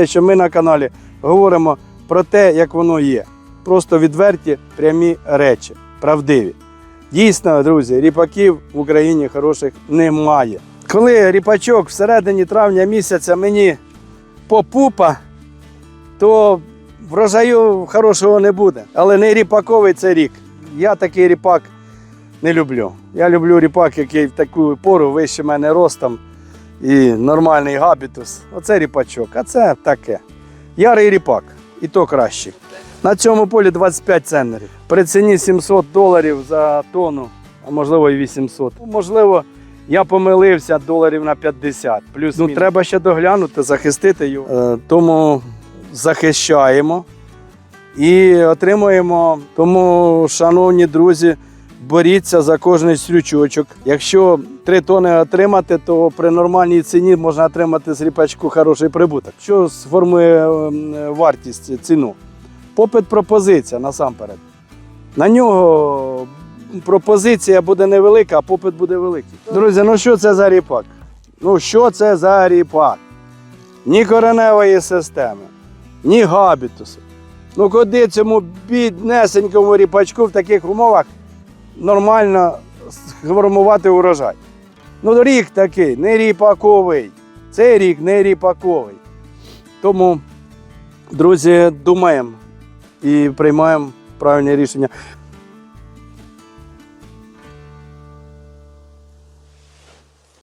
те, що ми на каналі говоримо про те, як воно є. Просто відверті прямі речі, правдиві. Дійсно, друзі, ріпаків в Україні хороших немає. Коли ріпачок всередині травня місяця мені попупа, то врожаю хорошого не буде. Але не ріпаковий це рік. Я такий ріпак не люблю. Я люблю ріпак, який в таку пору вище мене ростом і нормальний габітус. Оце ріпачок, а це таке. Ярий ріпак, і то краще. На цьому полі 25 центнерів. При ціні 700 доларів за тонну, а можливо і 800. Можливо, я помилився доларів на 50. Плюс ну, треба ще доглянути, захистити його. Е, тому захищаємо і отримуємо. Тому, шановні друзі, боріться за кожний стрючочок. Якщо 3 тони отримати, то при нормальній ціні можна отримати з ріпачку хороший прибуток. Що сформує ем, вартість ціну? Попит пропозиція насамперед. На нього пропозиція буде невелика, а попит буде великий. Друзі, ну що це за ріпак? Ну що це за ріпак? Ні кореневої системи, ні габітусу. Ну куди цьому біднесенькому ріпачку в таких умовах нормально сформувати урожай? Ну, рік такий, не ріпаковий. Цей рік не ріпаковий. Тому, друзі, думаємо і приймаємо правильне рішення.